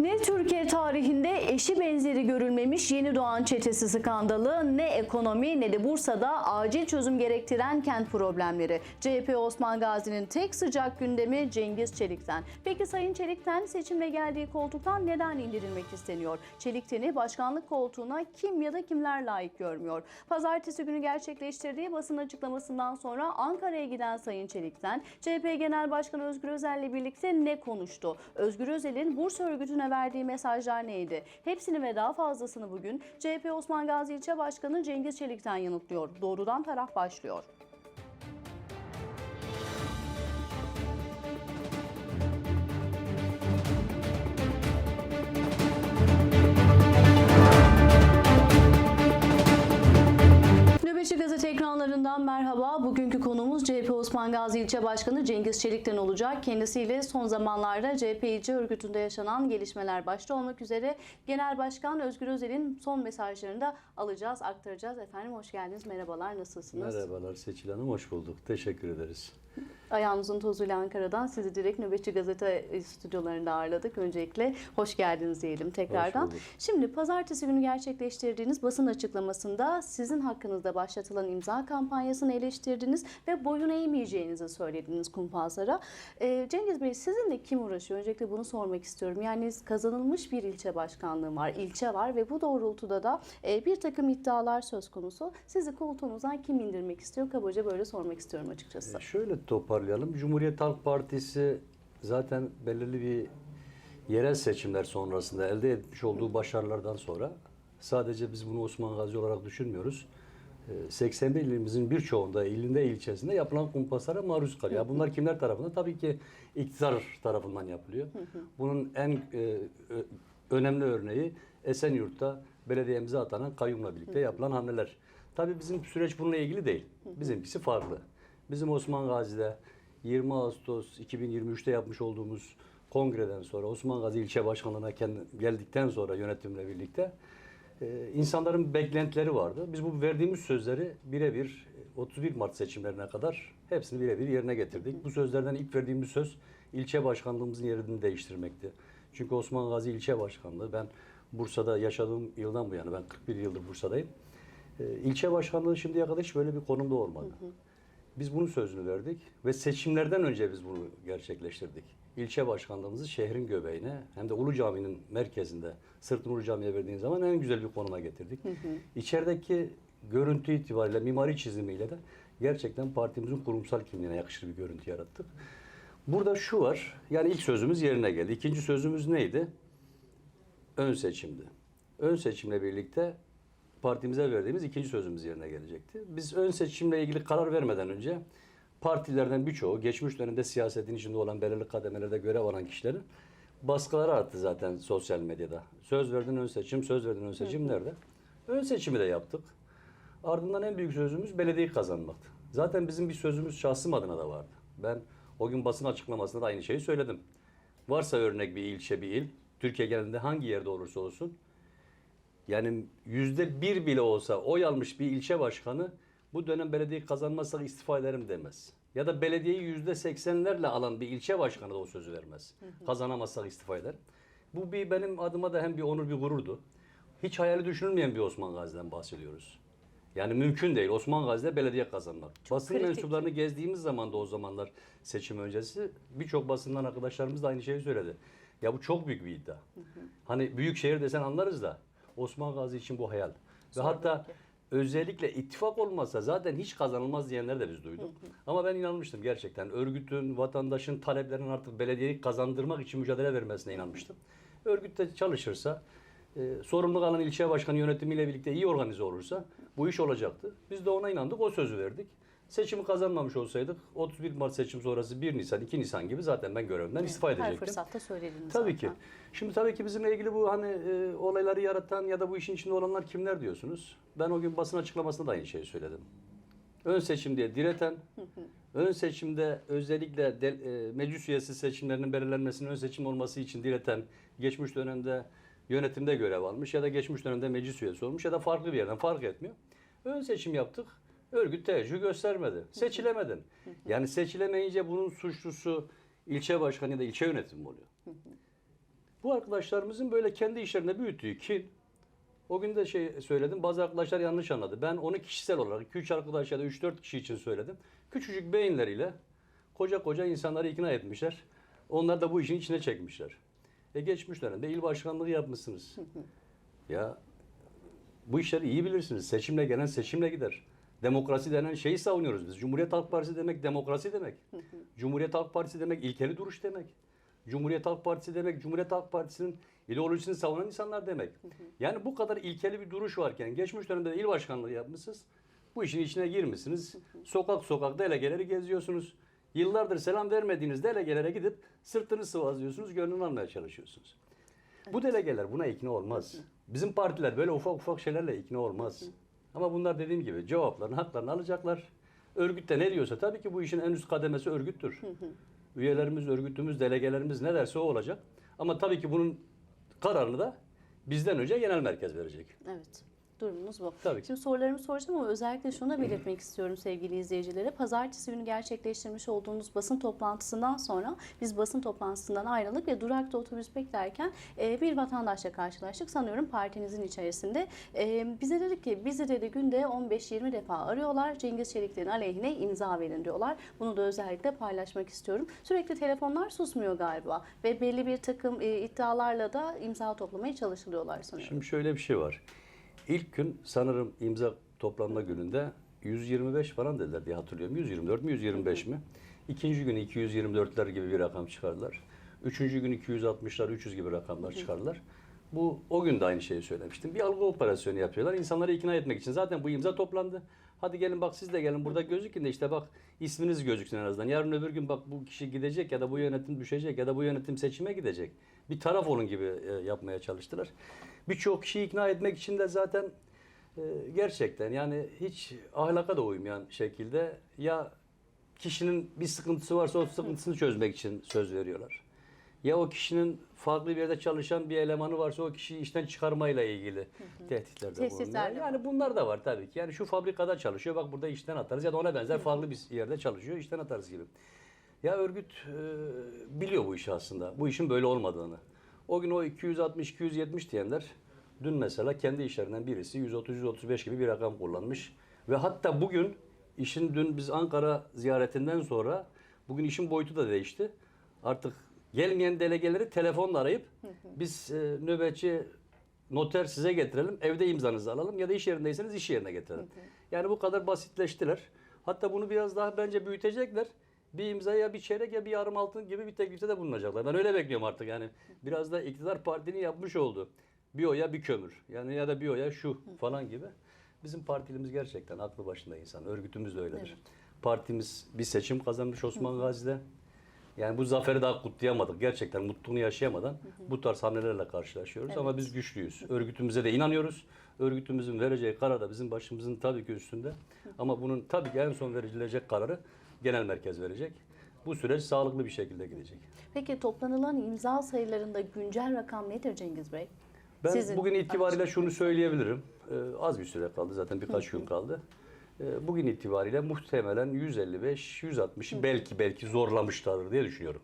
Ne Türkiye tarihinde eşi benzeri görülmemiş yeni doğan çetesi skandalı, ne ekonomi ne de Bursa'da acil çözüm gerektiren kent problemleri. CHP Osman Gazi'nin tek sıcak gündemi Cengiz Çelik'ten. Peki Sayın Çelik'ten seçimle geldiği koltuktan neden indirilmek isteniyor? Çelik'teni başkanlık koltuğuna kim ya da kimler layık görmüyor? Pazartesi günü gerçekleştirdiği basın açıklamasından sonra Ankara'ya giden Sayın Çelik'ten CHP Genel Başkanı Özgür Özel'le birlikte ne konuştu? Özgür Özel'in Bursa örgütüne verdiği mesajlar neydi? Hepsini ve daha fazlasını bugün CHP Osman Gazi İlçe Başkanı Cengiz Çelik'ten yanıtlıyor. Doğrudan taraf başlıyor. Osman Gazi İlçe Başkanı Cengiz Çelik'ten olacak. Kendisiyle son zamanlarda CHP İlçe Örgütü'nde yaşanan gelişmeler başta olmak üzere Genel Başkan Özgür Özel'in son mesajlarını da alacağız, aktaracağız. Efendim hoş geldiniz, merhabalar, nasılsınız? Merhabalar Seçil Hanım, hoş bulduk. Teşekkür ederiz. Ayağınızın tozuyla Ankara'dan sizi direkt Nöbetçi Gazete stüdyolarında ağırladık. Öncelikle hoş geldiniz diyelim tekrardan. Şimdi pazartesi günü gerçekleştirdiğiniz basın açıklamasında sizin hakkınızda başlatılan imza kampanyasını eleştirdiniz ve boyun eğmeyeceğinizi söylediniz kumpaslara. Ee, Cengiz Bey sizinle kim uğraşıyor? Öncelikle bunu sormak istiyorum. Yani kazanılmış bir ilçe başkanlığı var, ilçe var ve bu doğrultuda da e, bir takım iddialar söz konusu. Sizi koltuğunuzdan kim indirmek istiyor? Kabaca böyle sormak istiyorum açıkçası. E, Şöyle toparlayalım. Cumhuriyet Halk Partisi zaten belirli bir yerel seçimler sonrasında elde etmiş olduğu başarılardan sonra sadece biz bunu Osman Gazi olarak düşünmüyoruz. E, 81 ilimizin birçoğunda, ilinde, ilçesinde yapılan kumpaslara maruz kalıyor. Bunlar kimler tarafından? Tabii ki iktidar tarafından yapılıyor. Bunun en e, önemli örneği Esenyurt'ta belediyemize atanan kayyumla birlikte yapılan hamleler. Tabii bizim süreç bununla ilgili değil. Bizimkisi farklı. Bizim Osman Gazi'de 20 Ağustos 2023'te yapmış olduğumuz kongreden sonra Osman Gazi ilçe başkanlığına geldikten sonra yönetimle birlikte e, insanların beklentileri vardı. Biz bu verdiğimiz sözleri birebir e, 31 Mart seçimlerine kadar hepsini birebir yerine getirdik. Bu sözlerden ilk verdiğimiz söz ilçe başkanlığımızın yerini değiştirmekti. Çünkü Osman Gazi ilçe başkanlığı ben Bursa'da yaşadığım yıldan bu yana ben 41 yıldır Bursa'dayım. E, ilçe başkanlığı şimdiye kadar hiç böyle bir konumda olmadı. Biz bunun sözünü verdik ve seçimlerden önce biz bunu gerçekleştirdik. İlçe başkanlığımızı şehrin göbeğine hem de Ulu Cami'nin merkezinde sırtını Ulu Cami'ye verdiğin zaman en güzel bir konuma getirdik. İçerideki görüntü itibariyle mimari çizimiyle de gerçekten partimizin kurumsal kimliğine yakışır bir görüntü yarattık. Burada şu var. Yani ilk sözümüz yerine geldi. İkinci sözümüz neydi? Ön seçimdi. Ön seçimle birlikte partimize verdiğimiz ikinci sözümüz yerine gelecekti. Biz ön seçimle ilgili karar vermeden önce partilerden birçoğu geçmiş dönemde siyasetin içinde olan belirli kademelerde görev alan kişilerin baskıları arttı zaten sosyal medyada. Söz verdin ön seçim, söz verdin ön seçim nerede? Ön seçimi de yaptık. Ardından en büyük sözümüz belediyeyi kazanmaktı. Zaten bizim bir sözümüz şahsım adına da vardı. Ben o gün basın açıklamasında da aynı şeyi söyledim. Varsa örnek bir ilçe, bir il, Türkiye genelinde hangi yerde olursa olsun, yani yüzde bir bile olsa oy almış bir ilçe başkanı bu dönem belediyeyi kazanmazsak istifa ederim demez. Ya da belediyeyi yüzde seksenlerle alan bir ilçe başkanı da o sözü vermez. Kazanamazsak istifa eder. Bu bir benim adıma da hem bir onur bir gururdu. Hiç hayali düşünülmeyen bir Osman Gazi'den bahsediyoruz. Yani mümkün değil Osman Gazi'de belediye kazanmak. basın kritik. mensuplarını gezdiğimiz zaman da o zamanlar seçim öncesi birçok basından arkadaşlarımız da aynı şeyi söyledi. Ya bu çok büyük bir iddia. Hani büyük şehir desen anlarız da Osman Gazi için bu hayal. Ve hatta özellikle ittifak olmasa zaten hiç kazanılmaz diyenler de biz duyduk. Ama ben inanmıştım gerçekten. Örgütün, vatandaşın taleplerinin artık belediyeyi kazandırmak için mücadele vermesine inanmıştım. Örgüt de çalışırsa, e, sorumluluk alan ilçe başkanı yönetimiyle birlikte iyi organize olursa bu iş olacaktı. Biz de ona inandık, o sözü verdik. Seçimi kazanmamış olsaydık 31 Mart seçim sonrası 1 Nisan, 2 Nisan gibi zaten ben görevimden istifa Her edecektim. fırsatta söylediniz Tabii zaten. ki. Şimdi tabii ki bizimle ilgili bu hani e, olayları yaratan ya da bu işin içinde olanlar kimler diyorsunuz? Ben o gün basın açıklamasında da aynı şeyi söyledim. Ön seçim diye direten, ön seçimde özellikle de, e, meclis üyesi seçimlerinin belirlenmesinin ön seçim olması için direten, geçmiş dönemde yönetimde görev almış ya da geçmiş dönemde meclis üyesi olmuş ya da farklı bir yerden fark etmiyor. Ön seçim yaptık. Örgüt teveccüh göstermedi. Seçilemedin. Yani seçilemeyince bunun suçlusu ilçe başkanı ya da ilçe yönetimi oluyor. Bu arkadaşlarımızın böyle kendi işlerinde büyüttüğü kin, o gün de şey söyledim, bazı arkadaşlar yanlış anladı. Ben onu kişisel olarak 2-3 arkadaş ya da 3-4 kişi için söyledim. Küçücük beyinleriyle koca koca insanları ikna etmişler. Onlar da bu işin içine çekmişler. E geçmiş dönemde il başkanlığı yapmışsınız. ya bu işleri iyi bilirsiniz. Seçimle gelen seçimle gider. Demokrasi denen şeyi savunuyoruz biz. Cumhuriyet Halk Partisi demek demokrasi demek. Cumhuriyet Halk Partisi demek ilkeli duruş demek. Cumhuriyet Halk Partisi demek Cumhuriyet Halk Partisi'nin ideolojisini savunan insanlar demek. Yani bu kadar ilkeli bir duruş varken geçmiş dönemde de il başkanlığı yapmışsınız. Bu işin içine girmişsiniz. Sokak sokak delegeleri geziyorsunuz. Yıllardır selam vermediğiniz delegelere gidip sırtını sıvazlıyorsunuz, gönlünü almaya çalışıyorsunuz. Bu delegeler buna ikna olmaz. Bizim partiler böyle ufak ufak şeylerle ikna olmaz. Ama bunlar dediğim gibi cevaplarını, haklarını alacaklar. Örgütte ne diyorsa tabii ki bu işin en üst kademesi örgüttür. Üyelerimiz, örgütümüz, delegelerimiz ne derse o olacak. Ama tabii ki bunun kararını da bizden önce genel merkez verecek. Evet. Durumunuz bu. Tabii ki. Şimdi sorularımı soracağım ama özellikle şunu da belirtmek istiyorum sevgili izleyicilere. Pazartesi günü gerçekleştirmiş olduğunuz basın toplantısından sonra biz basın toplantısından ayrıldık ve durakta otobüs beklerken e, bir vatandaşla karşılaştık. Sanıyorum partinizin içerisinde. E, bize dedi ki bizi dedi günde 15-20 defa arıyorlar. Cengiz Çelik'in aleyhine imza verin diyorlar. Bunu da özellikle paylaşmak istiyorum. Sürekli telefonlar susmuyor galiba ve belli bir takım e, iddialarla da imza toplamaya çalışılıyorlar sanıyorum. Şimdi şöyle bir şey var. İlk gün sanırım imza toplanma gününde 125 falan dediler diye hatırlıyorum. 124 mi 125 mi? İkinci gün 224'ler gibi bir rakam çıkardılar. Üçüncü gün 260'lar 300 gibi rakamlar çıkardılar. Bu o gün de aynı şeyi söylemiştim. Bir algı operasyonu yapıyorlar. İnsanları ikna etmek için. Zaten bu imza toplandı. Hadi gelin bak siz de gelin burada gözükün de işte bak isminiz gözüksün en azından. Yarın öbür gün bak bu kişi gidecek ya da bu yönetim düşecek ya da bu yönetim seçime gidecek. Bir taraf olun gibi e, yapmaya çalıştılar. Birçok kişiyi ikna etmek için de zaten e, gerçekten yani hiç ahlaka da uymayan şekilde ya kişinin bir sıkıntısı varsa o sıkıntısını çözmek için söz veriyorlar. Ya o kişinin farklı bir yerde çalışan bir elemanı varsa o kişiyi işten çıkarmayla ilgili tehditlerde Tehditler bulunuyor. Yani bunlar da var tabii ki. Yani şu fabrikada çalışıyor bak burada işten atarız ya da ona benzer farklı bir yerde çalışıyor işten atarız gibi. Ya örgüt e, biliyor bu işi aslında. Bu işin böyle olmadığını. O gün o 260-270 diyenler dün mesela kendi işlerinden birisi 130-135 gibi bir rakam kullanmış. Ve hatta bugün işin dün biz Ankara ziyaretinden sonra bugün işin boyutu da değişti. Artık gelmeyen delegeleri telefonla arayıp biz e, nöbetçi noter size getirelim, evde imzanızı alalım ya da iş yerindeyseniz iş yerine getirelim. Yani bu kadar basitleştiler. Hatta bunu biraz daha bence büyütecekler. Bir imza ya bir çeyrek ya bir yarım altın gibi bir teklifte de bulunacaklar. Ben öyle bekliyorum artık yani. Biraz da iktidar partinin yapmış olduğu. Bir oya bir kömür. Yani ya da bir oya şu falan gibi. Bizim partilimiz gerçekten aklı başında insan. Örgütümüz de öyledir. Partimiz bir seçim kazanmış Osman Gazi'de. Yani bu zaferi daha kutlayamadık. Gerçekten mutluluğunu yaşayamadan bu tarz hamlelerle karşılaşıyoruz. Ama biz güçlüyüz. Örgütümüze de inanıyoruz. Örgütümüzün vereceği karar da bizim başımızın tabii ki üstünde. Ama bunun tabii ki en son verilecek kararı genel merkez verecek. Bu süreç sağlıklı bir şekilde gidecek. Peki toplanılan imza sayılarında güncel rakam nedir Cengiz Bey? Ben Sizin bugün itibariyle şunu söyleyebilirim. Ee, az bir süre kaldı zaten birkaç gün kaldı. Ee, bugün itibariyle muhtemelen 155-160'ı belki belki zorlamışlardır diye düşünüyorum.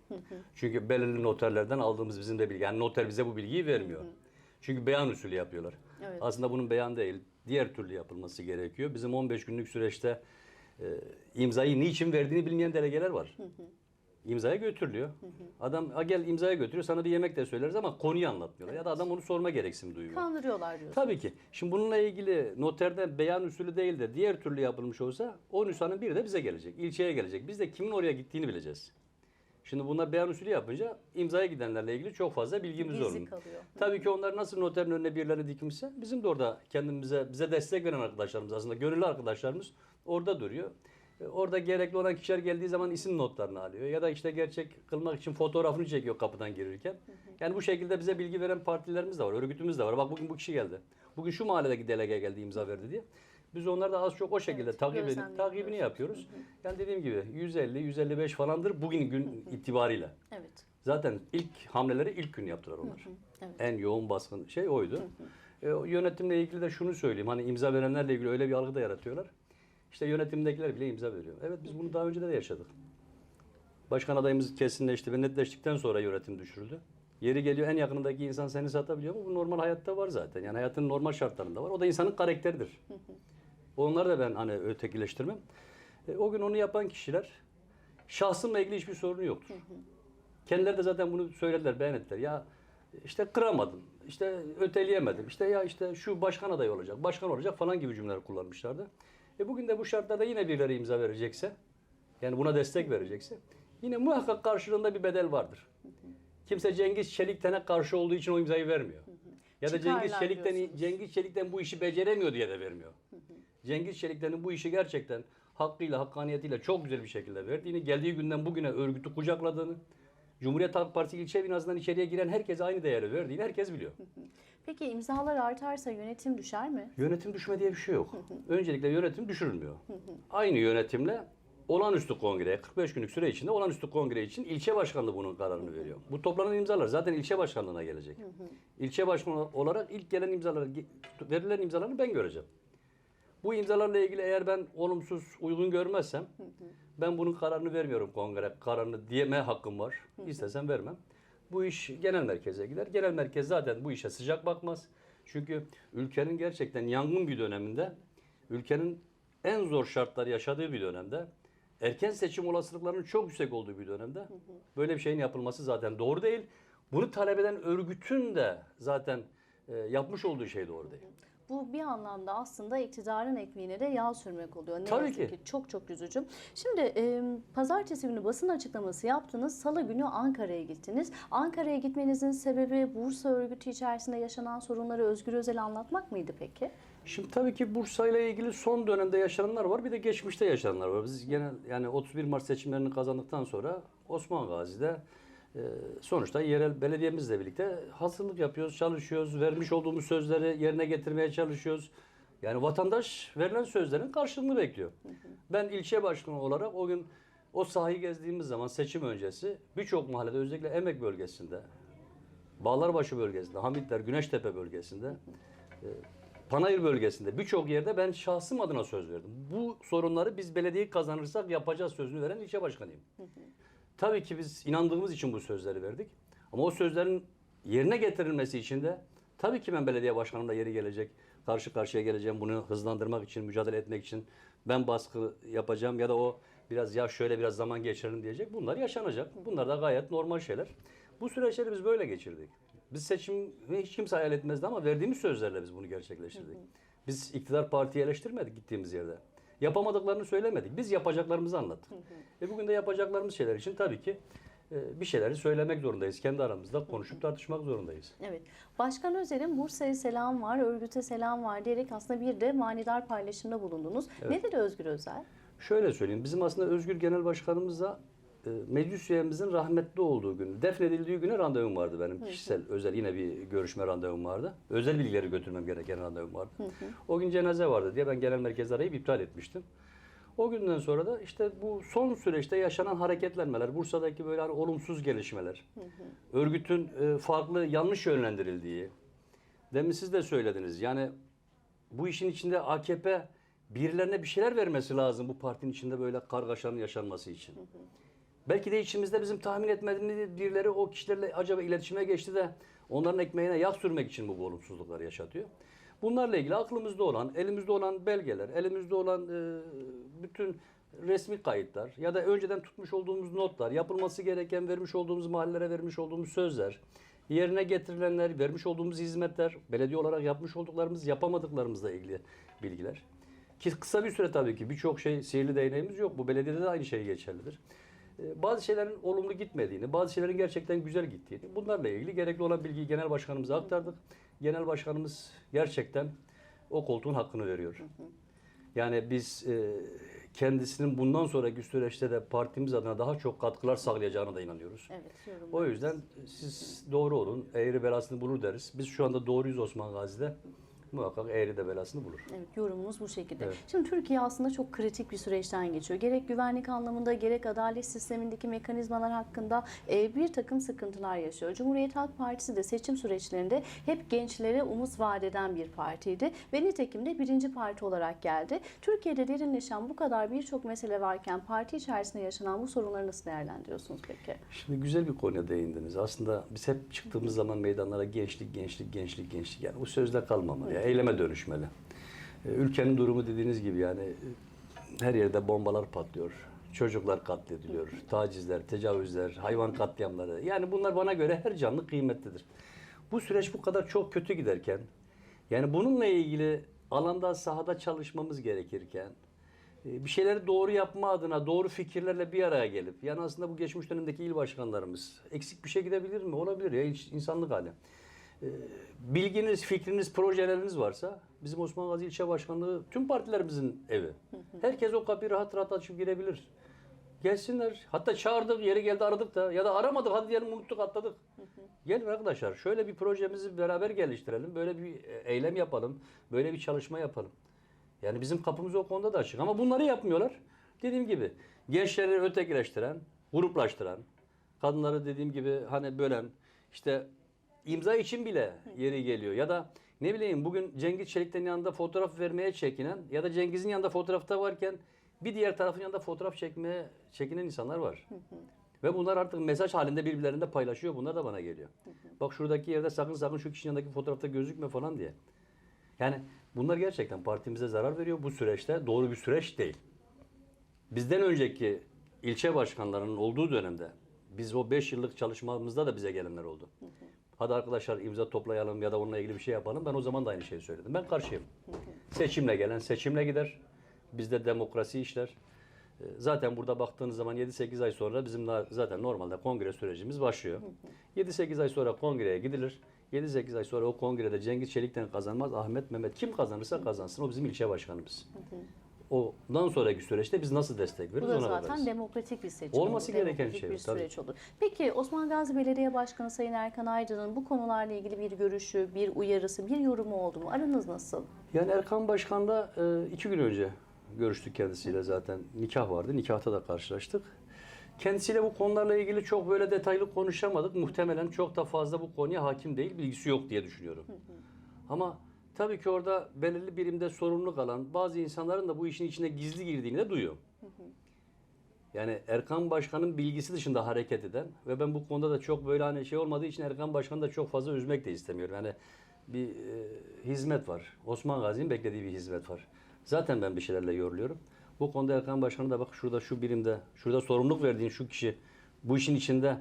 Çünkü belirli noterlerden aldığımız bizim de bilgi. Yani noter bize bu bilgiyi vermiyor. Çünkü beyan usulü yapıyorlar. Evet. Aslında bunun beyan değil, diğer türlü yapılması gerekiyor. Bizim 15 günlük süreçte imzayı niçin verdiğini bilmeyen delegeler var. İmzaya götürülüyor. Adam "A gel imzaya götürüyor sana bir yemek de söyleriz ama konuyu anlatmıyorlar. Ya da adam onu sorma gereksinimi duyuyor. Kandırıyorlar diyorsun. Tabii ki. Şimdi bununla ilgili noterden beyan usulü değil de diğer türlü yapılmış olsa o nüshanın biri de bize gelecek. ilçeye gelecek. Biz de kimin oraya gittiğini bileceğiz. Şimdi bunlar beyan usulü yapınca imzaya gidenlerle ilgili çok fazla bilgimiz Gizli kalıyor. Tabii ki onlar nasıl noterin önüne birileri dikmişse bizim de orada kendimize bize destek veren arkadaşlarımız aslında gönüllü arkadaşlarımız orada duruyor. E, Orada gerekli olan kişiler geldiği zaman isim notlarını alıyor ya da işte gerçek kılmak için fotoğrafını çekiyor kapıdan girirken. Yani bu şekilde bize bilgi veren partilerimiz de var, örgütümüz de var. Bak bugün bu kişi geldi. Bugün şu mahalledeki delege geldi imza verdi diye. Biz onları da az çok o şekilde Evet, takip edip takibini yapıyoruz. Yani dediğim gibi 150 155 falandır bugün gün itibariyle. Evet. Zaten ilk hamleleri ilk gün yaptılar onlar. Evet. En yoğun baskın şey oydu. E, o yönetimle ilgili de şunu söyleyeyim. Hani imza verenlerle ilgili öyle bir algı da yaratıyorlar. İşte yönetimdekiler bile imza veriyor. Evet biz bunu daha önce de yaşadık. Başkan adayımız kesinleşti ve netleştikten sonra yönetim düşürüldü. Yeri geliyor en yakınındaki insan seni satabiliyor mu? Bu normal hayatta var zaten. Yani hayatın normal şartlarında var. O da insanın karakteridir. Onları da ben hani ötekileştirmem. E, o gün onu yapan kişiler şahsımla ilgili hiçbir sorunu yoktur. Kendileri de zaten bunu söylediler, beyan ettiler. Ya işte kıramadım, işte öteleyemedim, işte ya işte şu başkan adayı olacak, başkan olacak falan gibi cümleler kullanmışlardı. E bugün de bu şartlarda yine birileri imza verecekse, yani buna destek verecekse, yine muhakkak karşılığında bir bedel vardır. Kimse Cengiz Çelikten'e karşı olduğu için o imzayı vermiyor. Ya da Cengiz Çelikten diyorsunuz. Cengiz Çelikten bu işi beceremiyor diye de vermiyor. Cengiz Çelikten'in bu işi gerçekten hakkıyla, hakkaniyetiyle çok güzel bir şekilde verdiğini, geldiği günden bugüne örgütü kucakladığını, Cumhuriyet Halk Partisi ilçe binasından içeriye giren herkese aynı değeri verdiğini herkes biliyor. Peki imzalar artarsa yönetim düşer mi? Yönetim düşme diye bir şey yok. Öncelikle yönetim düşürülmüyor. Aynı yönetimle olağanüstü kongreye 45 günlük süre içinde olağanüstü kongre için ilçe başkanlığı bunun kararını veriyor. Bu toplanan imzalar zaten ilçe başkanlığına gelecek. İlçe başkanı olarak ilk gelen imzaları, verilen imzaları ben göreceğim. Bu imzalarla ilgili eğer ben olumsuz, uygun görmezsem ben bunun kararını vermiyorum kongre kararını diyeme hakkım var. İstesem vermem. Bu iş genel merkeze gider. Genel merkez zaten bu işe sıcak bakmaz. Çünkü ülkenin gerçekten yangın bir döneminde, ülkenin en zor şartlar yaşadığı bir dönemde, erken seçim olasılıklarının çok yüksek olduğu bir dönemde böyle bir şeyin yapılması zaten doğru değil. Bunu talep eden örgütün de zaten e, yapmış olduğu şey doğru değil. Bu bir anlamda aslında iktidarın ekmeğine de yağ sürmek oluyor. Ne Tabii yazık ki. Çok çok üzücü. Şimdi e, pazartesi günü basın açıklaması yaptınız. Salı günü Ankara'ya gittiniz. Ankara'ya gitmenizin sebebi Bursa örgütü içerisinde yaşanan sorunları Özgür Özel anlatmak mıydı peki? Şimdi tabii ki Bursa ile ilgili son dönemde yaşananlar var. Bir de geçmişte yaşananlar var. Biz genel yani 31 Mart seçimlerini kazandıktan sonra Osman Gazi'de sonuçta yerel belediyemizle birlikte hazırlık yapıyoruz, çalışıyoruz. Vermiş olduğumuz sözleri yerine getirmeye çalışıyoruz. Yani vatandaş verilen sözlerin karşılığını bekliyor. Ben ilçe başkanı olarak o gün o sahayı gezdiğimiz zaman seçim öncesi birçok mahallede özellikle Emek bölgesinde, Bağlarbaşı bölgesinde, Hamitler, Güneştepe bölgesinde e, Panayır bölgesinde birçok yerde ben şahsım adına söz verdim. Bu sorunları biz belediyeyi kazanırsak yapacağız sözünü veren ilçe başkanıyım. Tabii ki biz inandığımız için bu sözleri verdik. Ama o sözlerin yerine getirilmesi için de tabii ki ben belediye başkanımla yeri gelecek, karşı karşıya geleceğim bunu hızlandırmak için, mücadele etmek için ben baskı yapacağım ya da o biraz ya şöyle biraz zaman geçirelim diyecek. Bunlar yaşanacak. Bunlar da gayet normal şeyler. Bu süreçleri biz böyle geçirdik. Biz seçimi hiç kimse hayal etmezdi ama verdiğimiz sözlerle biz bunu gerçekleştirdik. Biz iktidar partiyi eleştirmedik gittiğimiz yerde. Yapamadıklarını söylemedik. Biz yapacaklarımızı anlattık. Ve bugün de yapacaklarımız şeyler için tabii ki e, bir şeyleri söylemek zorundayız. Kendi aramızda konuşup tartışmak zorundayız. Evet. Başkan Özel'in Bursa'ya selam var, örgüte selam var diyerek aslında bir de manidar paylaşımda bulundunuz. Ne dedi Özgür Özel? Şöyle söyleyeyim. Bizim aslında Özgür Genel Başkanımızla e, meclis üyemizin rahmetli olduğu gün, defnedildiği güne randevum vardı benim kişisel, özel yine bir görüşme randevum vardı. Özel bilgileri götürmem gereken randevum vardı. O gün cenaze vardı diye ben genel merkez arayıp iptal etmiştim. O günden sonra da işte bu son süreçte yaşanan hareketlenmeler, Bursa'daki böyle hani olumsuz gelişmeler, örgütün e, farklı yanlış yönlendirildiği, demin siz de söylediniz yani bu işin içinde AKP birilerine bir şeyler vermesi lazım bu partinin içinde böyle kargaşanın yaşanması için. Belki de içimizde bizim tahmin etmediğimiz birileri o kişilerle acaba iletişime geçti de onların ekmeğine yağ sürmek için bu olumsuzlukları yaşatıyor. Bunlarla ilgili aklımızda olan, elimizde olan belgeler, elimizde olan e, bütün resmi kayıtlar ya da önceden tutmuş olduğumuz notlar, yapılması gereken vermiş olduğumuz mahallelere vermiş olduğumuz sözler, yerine getirilenler, vermiş olduğumuz hizmetler, belediye olarak yapmış olduklarımız, yapamadıklarımızla ilgili bilgiler. Ki kısa bir süre tabii ki birçok şey sihirli değneğimiz yok. Bu belediyede de aynı şey geçerlidir. Ee, Bazı şeylerin olumlu gitmediğini, bazı şeylerin gerçekten güzel gittiğini, bunlarla ilgili gerekli olan bilgiyi genel başkanımıza aktardık. Genel başkanımız gerçekten o koltuğun hakkını veriyor. Yani biz e, kendisinin bundan sonraki süreçte de partimiz adına daha çok katkılar sağlayacağına da inanıyoruz. Evet. O yüzden siz doğru olun, eğri belasını bulur deriz. Biz şu anda doğruyuz Osman Gazi'de. Muhakkak eğri de belasını bulur. Evet, yorumunuz bu şekilde. Evet. Şimdi Türkiye aslında çok kritik bir süreçten geçiyor. Gerek güvenlik anlamında gerek adalet sistemindeki mekanizmalar hakkında e, bir takım sıkıntılar yaşıyor. Cumhuriyet Halk Partisi de seçim süreçlerinde hep gençlere umut vaat eden bir partiydi ve nitekim de birinci parti olarak geldi. Türkiye'de derinleşen bu kadar birçok mesele varken parti içerisinde yaşanan bu sorunları nasıl değerlendiriyorsunuz peki? Şimdi güzel bir konuya değindiniz. Aslında biz hep çıktığımız zaman meydanlara gençlik, gençlik, gençlik, gençlik. Yani bu sözle kalmamalı. Ya, eyleme dönüşmeli. Ee, Ülkenin durumu dediğiniz gibi yani e, her yerde bombalar patlıyor. Çocuklar katlediliyor. Tacizler, tecavüzler, hayvan katliamları. Yani bunlar bana göre her canlı kıymetlidir. Bu süreç bu kadar çok kötü giderken yani bununla ilgili alanda sahada çalışmamız gerekirken e, bir şeyleri doğru yapma adına doğru fikirlerle bir araya gelip yani aslında bu geçmiş dönemdeki il başkanlarımız eksik bir şey gidebilir mi? Olabilir ya insanlık hali. E, Bilginiz, fikriniz, projeleriniz varsa bizim Osman Gazi İlçe Başkanlığı tüm partilerimizin evi. Herkes o kapıyı rahat rahat açıp girebilir. Gelsinler. Hatta çağırdık, yeri geldi aradık da ya da aramadık hadi diyelim unuttuk atladık. Gelin arkadaşlar şöyle bir projemizi beraber geliştirelim. Böyle bir eylem yapalım. Böyle bir çalışma yapalım. Yani bizim kapımız o konuda da açık. Ama bunları yapmıyorlar. Dediğim gibi gençleri ötekileştiren, gruplaştıran, kadınları dediğim gibi hani bölen, işte imza için bile yeri geliyor. Ya da ne bileyim bugün Cengiz Çelik'ten yanında fotoğraf vermeye çekinen ya da Cengiz'in yanında fotoğrafta varken bir diğer tarafın yanında fotoğraf çekmeye çekinen insanlar var. Ve bunlar artık mesaj halinde birbirlerinde paylaşıyor. Bunlar da bana geliyor. Bak şuradaki yerde sakın sakın şu kişinin yanındaki fotoğrafta gözükme falan diye. Yani bunlar gerçekten partimize zarar veriyor. Bu süreçte doğru bir süreç değil. Bizden önceki ilçe başkanlarının olduğu dönemde biz o 5 yıllık çalışmamızda da bize gelenler oldu. Hadi arkadaşlar imza toplayalım ya da onunla ilgili bir şey yapalım. Ben o zaman da aynı şeyi söyledim. Ben karşıyım. Seçimle gelen seçimle gider. Bizde demokrasi işler. Ee, Zaten burada baktığınız zaman 7-8 ay sonra bizim zaten normalde kongre sürecimiz başlıyor. 7-8 ay sonra kongreye gidilir. 7-8 ay sonra o kongrede Cengiz Çelik'ten kazanmaz. Ahmet Mehmet kim kazanırsa kazansın. O bizim ilçe başkanımız. Ondan sonraki süreçte biz nasıl destek Bu veririz da ona zaten bakarız. demokratik bir seçim Olması olur, gereken demokratik şey bir bu, tabii. süreç olur. Peki Osman Gazi Belediye Başkanı Sayın Erkan Aydın'ın bu konularla ilgili bir görüşü, bir uyarısı, bir yorumu oldu mu? Aranız nasıl? Yani Erkan Başkan'la e, iki gün önce görüştük kendisiyle zaten. Nikah vardı. Nikahta da karşılaştık. Kendisiyle bu konularla ilgili çok böyle detaylı konuşamadık. Muhtemelen çok da fazla bu konuya hakim değil, bilgisi yok diye düşünüyorum. Ama tabii ki orada belirli birimde sorumluluk alan bazı insanların da bu işin içine gizli girdiğini de duyuyor. Yani Erkan Başkan'ın bilgisi dışında hareket eden ve ben bu konuda da çok böyle hani şey olmadığı için Erkan Başkan'ı da çok fazla üzmek de istemiyorum. Yani bir e, hizmet var. Osman Gazi'nin beklediği bir hizmet var. Zaten ben bir şeylerle yoruluyorum. Bu konuda Erkan Başkan'a da bak şurada şu birimde, şurada sorumluluk verdiğin şu kişi bu işin içinde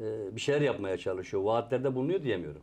e, bir şeyler yapmaya çalışıyor. Vaatlerde bulunuyor diyemiyorum.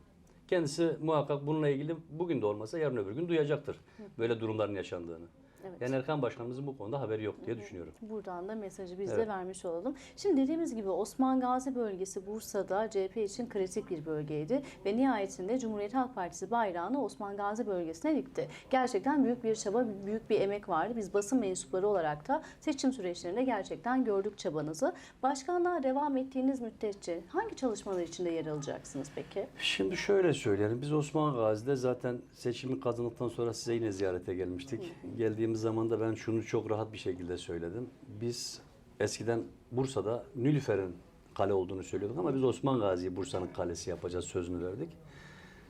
Kendisi muhakkak bununla ilgili bugün de olmasa yarın öbür gün duyacaktır. Böyle durumların yaşandığını. Evet. Yani Erkan Başkanımızın bu konuda haberi yok diye düşünüyorum. Buradan da mesajı biz de Evet. vermiş olalım. Şimdi dediğimiz gibi Osman Gazi bölgesi Bursa'da CHP için kritik bir bölgeydi ve nihayetinde Cumhuriyet Halk Partisi bayrağını Osman Gazi bölgesine dikti. Gerçekten büyük bir çaba, büyük bir emek vardı. Biz basın mensupları olarak da seçim süreçlerinde gerçekten gördük çabanızı. Başkanlığa devam ettiğiniz müddetçe hangi çalışmalar içinde yer alacaksınız peki? Şimdi şöyle söyleyelim. Biz Osman Gazi'de zaten seçimi kazandıktan sonra size yine ziyarete gelmiştik. Geldiğimiz zaman da ben şunu çok rahat bir şekilde söyledim. Biz eskiden Bursa'da Nülüfer'in kale olduğunu söylüyorduk ama biz Osman Gazi'yi Bursa'nın kalesi yapacağız sözünü verdik.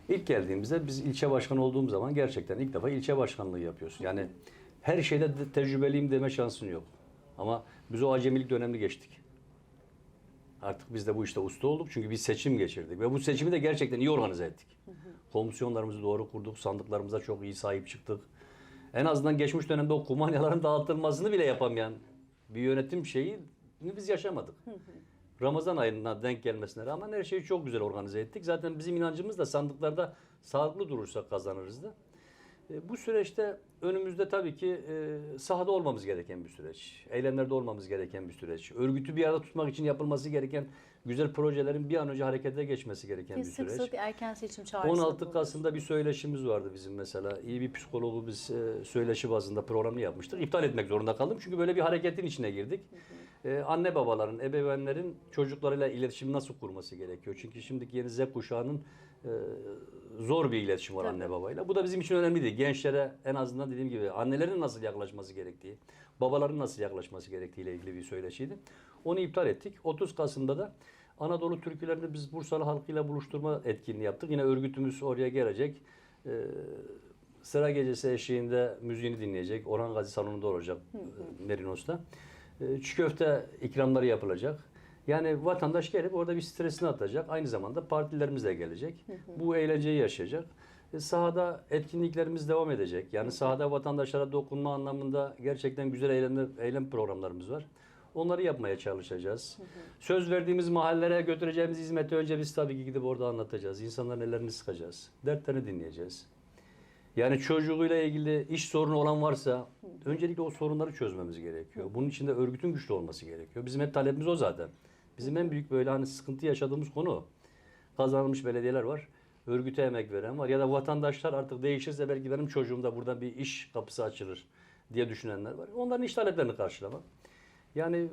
İlk geldiğimizde biz ilçe başkanı olduğum zaman gerçekten ilk defa ilçe başkanlığı yapıyorsun. Yani her şeyde de tecrübeliyim deme şansın yok. Ama biz o acemilik dönemini geçtik. Artık biz de bu işte usta olduk çünkü biz seçim geçirdik ve bu seçimi de gerçekten iyi organize ettik. Komisyonlarımızı doğru kurduk, sandıklarımıza çok iyi sahip çıktık. En azından geçmiş dönemde o kumanyaların dağıtılmasını bile yapamayan bir yönetim şeyini biz yaşamadık. Ramazan ayına denk gelmesine rağmen her şeyi çok güzel organize ettik. Zaten bizim inancımız da sandıklarda sağlıklı durursak kazanırız da. E, Bu süreçte önümüzde tabii ki e, sahada olmamız gereken bir süreç. Eylemlerde olmamız gereken bir süreç. Örgütü bir arada tutmak için yapılması gereken güzel projelerin bir an önce harekete geçmesi gereken bir sık süreç. sık erken seçim çağrısında 16 bulunuyoruz. Kasım'da bir söyleşimiz vardı bizim mesela. İyi bir psikologu biz e, söyleşi bazında programını yapmıştık. İptal etmek zorunda kaldım çünkü böyle bir hareketin içine girdik. E, anne babaların, ebeveynlerin çocuklarıyla iletişimi nasıl kurması gerekiyor? Çünkü şimdiki yeni Z kuşağının e, zor bir iletişim var Tabii. anne babayla. Bu da bizim için önemliydi. Gençlere en azından dediğim gibi annelerin nasıl yaklaşması gerektiği, babaların nasıl yaklaşması gerektiği ile ilgili bir söyleşiydi. Onu iptal ettik. 30 Kasım'da da Anadolu türkülerini biz Bursalı halkıyla buluşturma etkinliği yaptık. Yine örgütümüz oraya gelecek. Ee, sıra gecesi eşliğinde müziğini dinleyecek. Orhan Gazi salonunda olacak e, Merinos'ta. Ee, çiğ köfte ikramları yapılacak. Yani vatandaş gelip orada bir stresini atacak. Aynı zamanda partilerimiz de gelecek. Bu eğlenceyi yaşayacak. Sahada etkinliklerimiz devam edecek. Yani sahada vatandaşlara dokunma anlamında gerçekten güzel eylem, eylem programlarımız var. Onları yapmaya çalışacağız. Söz verdiğimiz mahallelere götüreceğimiz hizmeti önce biz tabii ki gidip orada anlatacağız. İnsanların ellerini sıkacağız. Dertlerini dinleyeceğiz. Yani çocuğuyla ilgili iş sorunu olan varsa öncelikle o sorunları çözmemiz gerekiyor. Bunun için de örgütün güçlü olması gerekiyor. Bizim hep talebimiz o zaten. Bizim en büyük böyle hani sıkıntı yaşadığımız konu. Kazanılmış belediyeler var. Örgüte emek veren var. Ya da vatandaşlar artık değişirse belki benim çocuğum da buradan bir iş kapısı açılır diye düşünenler var. Onların iş taleplerini karşılamak. Yani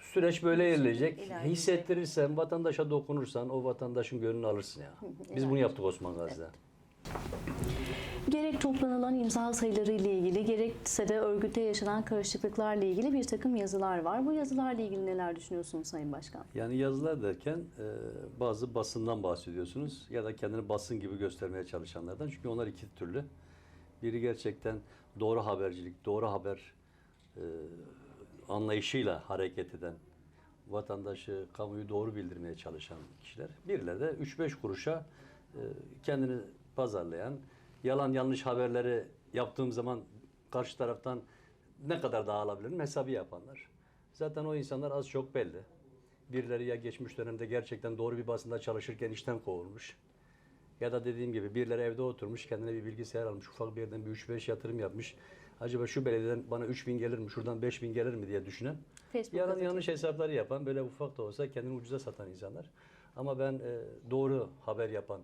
süreç böyle ilerleyecek. ilerleyecek. Hissettirirsen, vatandaşa dokunursan o vatandaşın gönlünü alırsın ya. Biz bunu yaptık Osman Gazi'de. Gerek toplanılan imza sayıları ile ilgili gerekse de örgütte yaşanan karışıklıklarla ilgili bir takım yazılar var. Bu yazılarla ilgili neler düşünüyorsunuz Sayın Başkan? Yani yazılar derken e, bazı basından bahsediyorsunuz ya da kendini basın gibi göstermeye çalışanlardan. Çünkü onlar iki türlü. Biri gerçekten doğru habercilik, doğru haber e, anlayışıyla hareket eden, vatandaşı, kamuyu doğru bildirmeye çalışan kişiler. Birileri de 3-5 kuruşa e, kendini pazarlayan, yalan yanlış haberleri yaptığım zaman karşı taraftan ne kadar daha alabilirim hesabı yapanlar. Zaten o insanlar az çok belli. Birileri ya geçmiş dönemde gerçekten doğru bir basında çalışırken işten kovulmuş. Ya da dediğim gibi birileri evde oturmuş kendine bir bilgisayar almış ufak bir yerden bir 3-5 yatırım yapmış. Acaba şu belediyeden bana 3000 gelir mi şuradan 5000 gelir mi diye düşünen. Yalan yanlış hesapları yapan böyle ufak da olsa kendini ucuza satan insanlar. Ama ben e, doğru haber yapan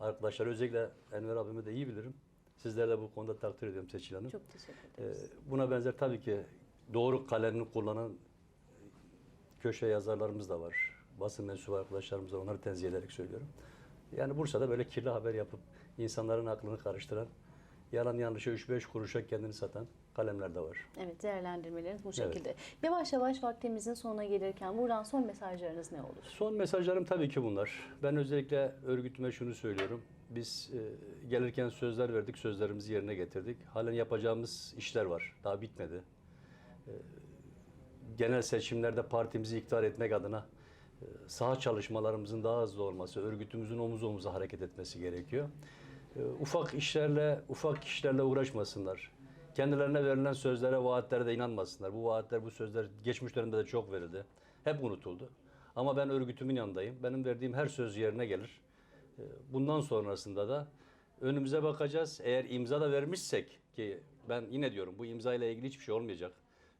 arkadaşlar özellikle Enver abimi de iyi bilirim. Sizleri de bu konuda takdir ediyorum Seçil Hanım. Çok teşekkür Ee, ederiz. buna benzer tabii ki doğru kalemini kullanan köşe yazarlarımız da var. Basın mensubu arkadaşlarımız var. Onları tenzih ederek söylüyorum. Yani Bursa'da böyle kirli haber yapıp insanların aklını karıştıran, yalan yanlışa 3-5 kuruşa kendini satan kalemler de var. Evet değerlendirmeleriniz bu Evet. şekilde. Yavaş yavaş vaktimizin sonuna gelirken buradan son mesajlarınız ne olur? Son mesajlarım tabii ki bunlar. Ben özellikle örgütüme şunu söylüyorum. Biz e, gelirken sözler verdik, sözlerimizi yerine getirdik. Halen yapacağımız işler var. Daha bitmedi. E, genel seçimlerde partimizi iktidar etmek adına e, saha çalışmalarımızın daha hızlı olması, örgütümüzün omuz omuza hareket etmesi gerekiyor. E, ufak işlerle, ufak işlerle uğraşmasınlar. Kendilerine verilen sözlere, vaatlere de inanmasınlar. Bu vaatler, bu sözler geçmiş dönemde de çok verildi. Hep unutuldu. Ama ben örgütümün yanındayım. Benim verdiğim her söz yerine gelir. E, Bundan sonrasında da önümüze bakacağız. Eğer imza da vermişsek ki ben yine diyorum bu imza ile ilgili hiçbir şey olmayacak.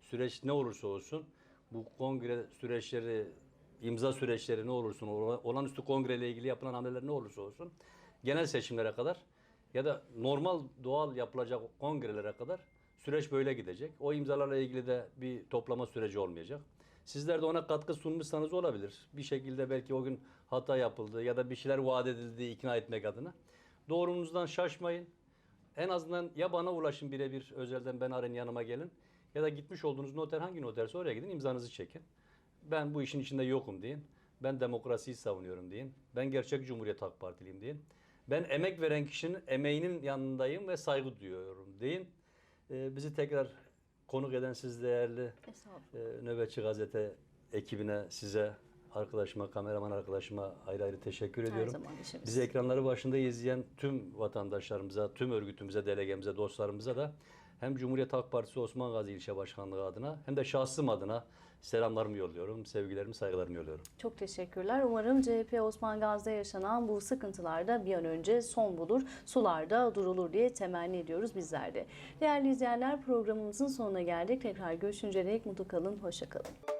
Süreç ne olursa olsun bu kongre süreçleri, imza süreçleri ne olursun, ola- olağanüstü kongre ile ilgili yapılan hamleler ne olursa olsun genel seçimlere kadar ya da normal doğal yapılacak kongrelere kadar süreç böyle gidecek. O imzalarla ilgili de bir toplama süreci olmayacak. Sizler de ona katkı sunmuşsanız olabilir. Bir şekilde belki o gün hata yapıldı ya da bir şeyler vaat edildi ikna etmek adına. Doğrunuzdan şaşmayın. En azından ya bana ulaşın birebir özelden ben arayın yanıma gelin. Ya da gitmiş olduğunuz noter hangi noterse oraya gidin imzanızı çekin. Ben bu işin içinde yokum deyin. Ben demokrasiyi savunuyorum deyin. Ben gerçek Cumhuriyet Halk Partiliyim deyin. Ben emek veren kişinin emeğinin yanındayım ve saygı duyuyorum deyin. Ee, bizi tekrar konuk eden siz değerli e, Nöbetçi Gazete ekibine, size, arkadaşıma, kameraman arkadaşıma ayrı ayrı teşekkür Her ediyorum. Bizi ekranları başında izleyen tüm vatandaşlarımıza, tüm örgütümüze, delegemize, dostlarımıza da hem Cumhuriyet Halk Partisi Osman Gazi İlçe Başkanlığı adına hem de şahsım adına selamlarımı yolluyorum, sevgilerimi, saygılarımı yolluyorum. Çok teşekkürler. Umarım CHP Osman Gazi'de yaşanan bu sıkıntılarda bir an önce son bulur, sularda durulur diye temenni ediyoruz bizler de. Değerli izleyenler programımızın sonuna geldik. Tekrar görüşünceye dek mutlu kalın, hoşça kalın.